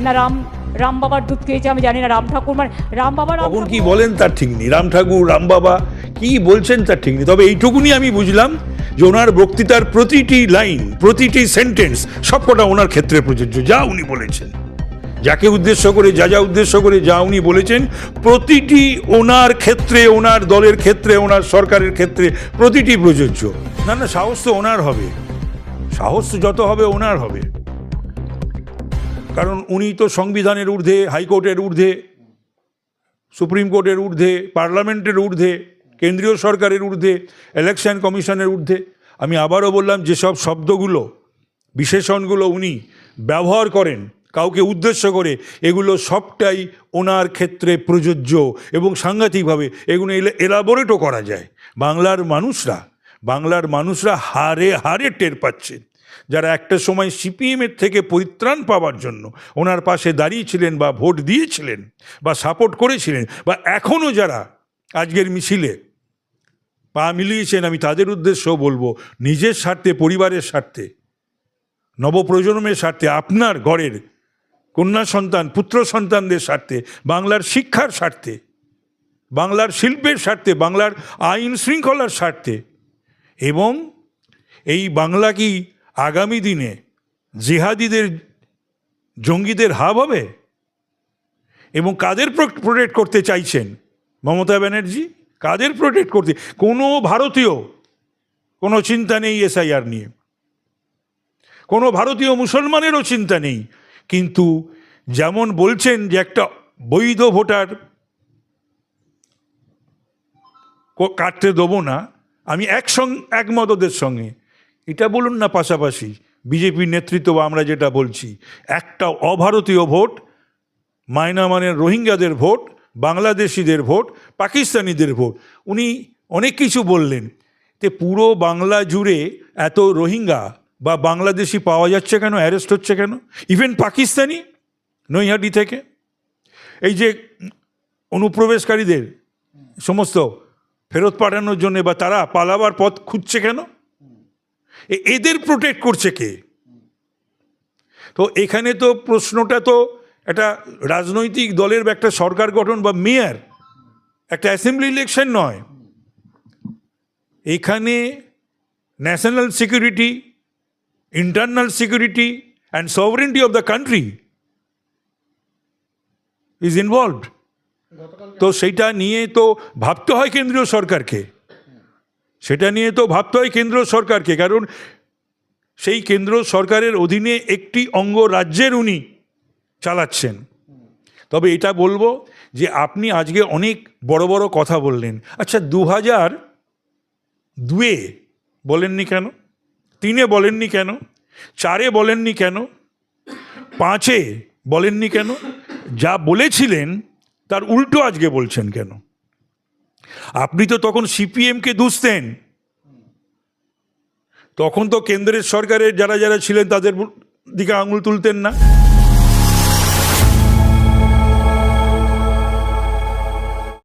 না রাম রাম বাবার দুধ খেয়েছে আমি জানি না রাম ঠাকুর মানে রাম বাবা রাম কি বলেন তার ঠিক নেই? রাম ঠাকুর রাম বাবা কি বলছেন তার ঠিক নেই? তবে এইটুকুনি আমি বুঝলাম যে ওনার বক্তৃতার প্রতিটি লাইন প্রতিটি সেন্টেন্স সবকটা ওনার ক্ষেত্রে প্রযোজ্য যা উনি বলেছেন। যাকে উদ্দেশ্য করে যা যা উদ্দেশ্য করে যা উনি বলেছেন প্রতিটি ওনার ক্ষেত্রে ওনার দলের ক্ষেত্রে ওনার সরকারের ক্ষেত্রে প্রতিটি প্রযোজ্য। না না সাহস তো ওনার হবে। সাহস যত হবে ওনার হবে। কারণ উনি তো সংবিধানের ঊর্ধ্বে, হাইকোর্টের ঊর্ধ্বে, সুপ্রিম কোর্টের ঊর্ধ্বে, পার্লামেন্টের ঊর্ধ্বে, কেন্দ্রীয় সরকারের ঊর্ধ্বে, ইলেকশন কমিশনের ঊর্ধ্বে। আমি আবারও বললাম, যেসব শব্দগুলো, বিশেষণগুলো উনি ব্যবহার করেন, কাউকে উদ্দেশ্য করে, এগুলো সবটাই ওনার ক্ষেত্রে প্রযোজ্য এবং সাংঘাতিকভাবে এগুলো এলাবোরেটও করা যায়। বাংলার মানুষরা বাংলার মানুষরা হারে হারে টের পাচ্ছেন। যারা একটা সময় সিপিএমের থেকে পরিত্রাণ পাওয়ার জন্য ওনার পাশে দাঁড়িয়েছিলেন বা ভোট দিয়েছিলেন বা সাপোর্ট করেছিলেন বা এখনও যারা আজকের মিছিলে পা মিলিয়েছেন, আমি তাদের উদ্দেশ্যও বলব, নিজের স্বার্থে, পরিবারের স্বার্থে, নবপ্রজন্মের স্বার্থে, আপনার ঘরের কন্যা সন্তান, পুত্র সন্তানদের স্বার্থে, বাংলার শিক্ষার স্বার্থে, বাংলার শিল্পের স্বার্থে, বাংলার আইন শৃঙ্খলার স্বার্থে এবং এই বাংলা কি আগামী দিনে জিহাদিদের জঙ্গিদের হাব হবে? এবং কাদের প্রোটেক্ট করতে চাইছেন? মমতা ব্যানার্জি? কাদের প্রোটেক্ট করতে? কোনো ভারতীয়, কোনো চিন্তা নেই এসআইআর নিয়ে। কোনো ভারতীয় মুসলমানেরও চিন্তা নেই। কিন্তু যেমন বলছেন যে একটা বৈধ ভোটার কাটতে দেবো না, আমি একসং, একমত ওদের সঙ্গে। এটা বলুন না পাশাপাশি বিজেপির নেতৃত্ব বা আমরা যেটা বলছি, একটা অভারতীয় ভোট মায়নামানের রোহিঙ্গাদের ভোট, বাংলাদেশিদের ভোট, পাকিস্তানিদের ভোট। উনি অনেক কিছু বললেন যে পুরো বাংলা জুড়ে এত রোহিঙ্গা বা বাংলাদেশি পাওয়া যাচ্ছে কেন, অ্যারেস্ট হচ্ছে কেন? ইভেন পাকিস্তানি, নৈহাটি থেকে। এই যে অনুপ্রবেশকারীদের সমস্ত ফেরত পাঠানোর জন্য বা তারা পালাবার পথ খুঁজছে কেন? এদের প্রোটেক্ট করছে কে? তো এখানে তো প্রশ্নটা তো একটা রাজনৈতিক দলের বা একটা সরকার গঠন বা মেয়র একটা অ্যাসেম্বলি ইলেকশন নয়। এখানে national security internal security and sovereignty of the country is involved তো সেইটা নিয়ে তো ভাবতে হয় কেন্দ্রীয় সরকারকে। সেটা নিয়ে তো ভাবতে হয় কেন্দ্র সরকারকে, কারণ সেই কেন্দ্র সরকারের অধীনে একটি অঙ্গ রাজ্যের উনি চালাচ্ছেন। তবে এটা বলব যে আপনি আজকে অনেক বড় বড় কথা বললেন। আচ্ছা দু হাজার দুয়ে বলেননি কেন? তিনে বলেননি কেন? চারে বলেননি কেন? পাঁচে বলেননি কেন? যা বলেছিলেন, তার উল্টো আজকে বলছেন কেন? আপনি তো তখন সিপিএমকে দুষতেন। তখন তো কেন্দ্রের সরকারের যারা যারা ছিলেন তাদের দিকে আঙুল তুলতেন না।